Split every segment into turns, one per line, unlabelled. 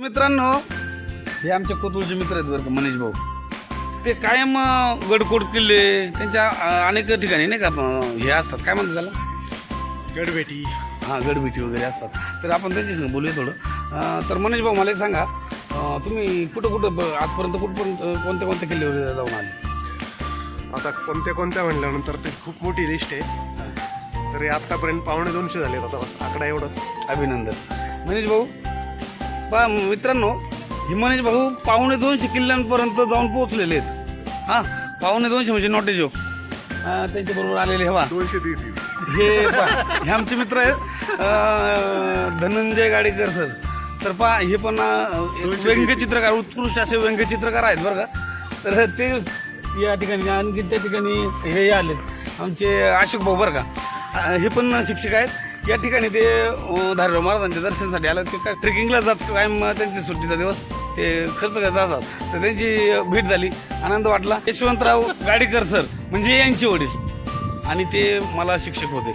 मित्रांनो हे आमचे कोतुळचे मित्र आहेत बरं का मनीष भाऊ. ते कायम अं, गडकोट किल्ले त्यांच्या अं, अनेक ठिकाणी नाही का अं, हे असतात. काय म्हणतात त्याला?
गडबेटी
हां गडबिटी वगैरे असतात. तर आपण त्यांच्याशी बोलूया थोडं. अं, तर मनीष भाऊ मला एक सांगा अं, तुम्ही कुठं कुठं ब- आजपर्यंत कुठपर्यंत अं, कोणते कोणते किल्ले वगैरे जाऊन आले?
आता कोणत्या कोणत्या म्हणल्यानंतर ते खूप मोठी लिस्ट आहे. तरी आतापर्यंत पावणे दोनशे झाले आता आकडा एवढाच.
अभिनंदन. मनीष भाऊ पा मित्रांनो हे मनीष भाऊ पावणे दोनशे किल्ल्यांपर्यंत जाऊन पोहोचलेले आहेत. हां पावणे दोनशे म्हणजे नॉट ए जोक त्यांच्याबरोबर आलेले हवा
दोनशे तीस.
हे हे आमचे मित्र आहेत. धनंजय गाडेकर सर. तर पहा हे पण व्यंगचित्रकार उत्कृष्ट असे व्यंगचित्रकार आहेत बरं का. तर ते या ठिकाणी आणखी त्या ठिकाणी हे आलेत. आमचे अशोक भाऊ बरं का. हे पण शिक्षक आहेत. या ठिकाणी ते धारगाव महाराजांच्या दर्शनासाठी आलं ते काय ट्रेकिंगला जात कायम त्यांच्या सुट्टीचा दिवस ते खर्च करत असतात. तर त्यांची भेट झाली. आनंद वाटला. यशवंतराव गाडेकर सर म्हणजे यांचे वडील. आणि ते मला शिक्षक होते.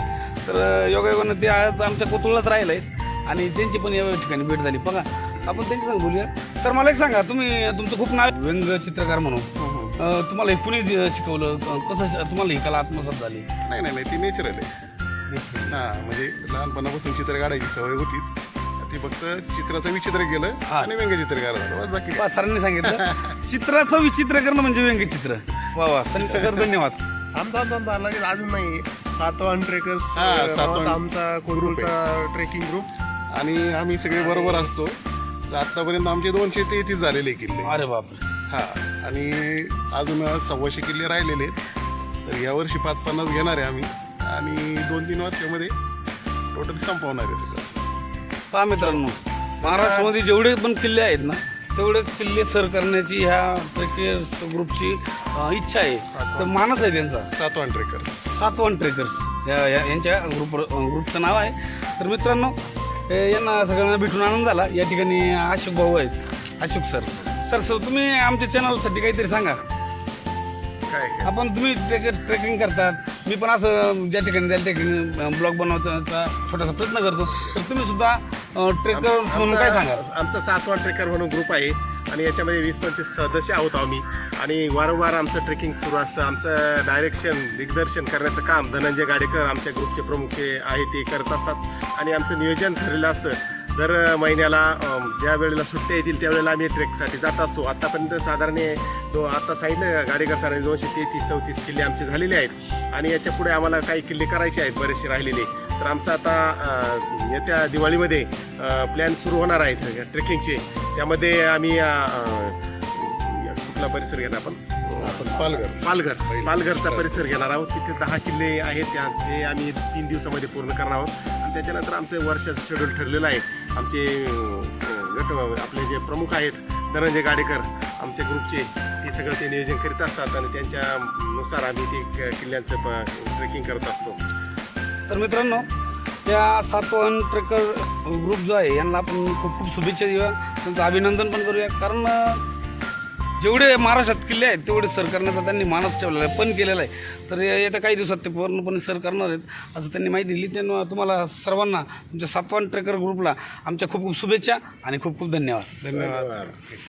तर योगायोगानं ते आज आमच्या कोतुळात राहिले आहेत आणि त्यांची पण या ठिकाणी भेट झाली. बघा आपण त्यांची सांग बोलूया. सर मला एक सांगा तुम्ही तुमचं खूप नाव व्यंग चित्रकार म्हणून. अं, तुम्हाला हे कुणी दि- शिकवलं. कसं तुम्हाला ही कला आत्मसात झाली?
नाही नाही नाही ती नेचरल आहे. हा म्हणजे लहानपणापासून चित्र काढायची सवय होतीच ती फक्त चित्राचं विचित्र केलं
हा.
आणि व्यंगचित्रकार झालं बस बाकी
सरांनी सांगितलं. चित्राचं विचित्र करणं म्हणजे व्यंगचित्र. वा वा सर सर धन्यवाद.
आमचा आमचा लगेच अजून नाही. सातवान ट्रेकर्स
हा, सातवाहन
आमचा कोल्हापूरचा ट्रेकिंग ग्रुप
आणि आम्ही सगळे बरोबर असतो. तर आतापर्यंत आमचे दोनशे तेहतीस झालेले किल्ले.
अरे बापरे.
हा आणि अजून सव्वाशे किल्ले राहिलेले आहेत. तर यावर्षी पाच पन्नास घेणार आहे आम्ही. आणि दोन तीन वर्षामध्ये टोटल संपवणार आहे सगळं.
पहा मित्रांनो महाराष्ट्रामध्ये जेवढे पण किल्ले आहेत ना तेवढे किल्ले सर करण्याची ह्या ट्रेकर्स ग्रुपची अं, इच्छा आहे. तर मानस आहे त्यांचा.
सातवान ट्रेकर्स
सातवान ट्रेकर्स या या- यांच्या ग्रुप ग्रुपचं नाव आहे. तर मित्रांनो हे यांना सगळ्यांना भेटून आनंद झाला. या ठिकाणी अशोक भाऊ आहेत. अशोक सर. सर सर तुम्ही आमच्या चॅनलसाठी काहीतरी सांगा.
काय काय?
आपण तुम्ही ट्रेक ट्रेकिंग करतात. मी पण असं ज्या ठिकाणी त्या ठिकाणी ब्लॉग बनवण्याचा छोटासा प्रयत्न करतो. तर तुम्ही सुद्धा ट्रेकर म्हणून काय सांगा
आमचा सातवा ट्रेकर म्हणून ग्रुप आहे आणि याच्यामध्ये वीस पंचवीस सदस्य आहोत आम्ही. आणि वारंवार आमचं ट्रेकिंग सुरू असतं. आमचं डायरेक्शन दिग्दर्शन करण्याचं काम धनंजय गाडेकर आमच्या ग्रुपचे प्रमुख हे आहे ते करत असतात. आणि आमचं नियोजन ठरलेलं असतं. दर महिन्याला ज्या वेळेला सुट्ट्या येतील त्यावेळेला आम्ही ट्रेकसाठी जात असतो. आत्तापर्यंत साधारण हे दो आता सांगितलं गाडेकर सरांनी दोनशे तेहतीस चौतीस किल्ले आमचे झालेले आहेत. आणि याच्यापुढे आम्हाला काही किल्ले करायचे आहेत बरेचसे राहिलेले. तर आमचं आता येत्या दिवाळीमध्ये प्लॅन सुरू होणार आहेत ट्रेकिंगचे. त्यामध्ये आम्ही कुठला परिसर घेणार आपण?
आपण पालघर.
पालघर. पालघरचा परिसर घेणार आहोत. तिथे दहा किल्ले आहेत. त्या ते आम्ही तीन दिवसामध्ये पूर्ण करणार आहोत. त्याच्यानंतर आमचं वर्षाचं शेड्यूल ठरलेलं आहे. आमचे गट आपले जे प्रमुख आहेत धनंजय गाडेकर आमच्या ग्रुपचे ते सगळं ते नियोजन करीत असतात आणि त्यांच्यानुसार आम्ही ते किल्ल्यांचं किल्ल्यांचं ट्रेकिंग करत असतो.
तर मित्रांनो या सातवाहन ट्रेकर ग्रुप जो आहे यांना आपण खूप खूप शुभेच्छा देऊया. त्यांचं अभिनंदन पण करूया. कारण जेवढे महाराष्ट्रात किल्ले आहेत तेवढे सर करण्याचा त्यांनी मानस ठेवलेला आहे पण केलेला आहे. तर येत्या काही दिवसात ते पूर्णपणे सर करणार आहेत असं त्यांनी माहिती दिली. त्यांना तुम्हाला सर्वांना तुमच्या सातवान ट्रेकर ग्रुपला आमच्या खूप खूप शुभेच्छा आणि खूप खूप धन्यवाद.
धन्यवाद.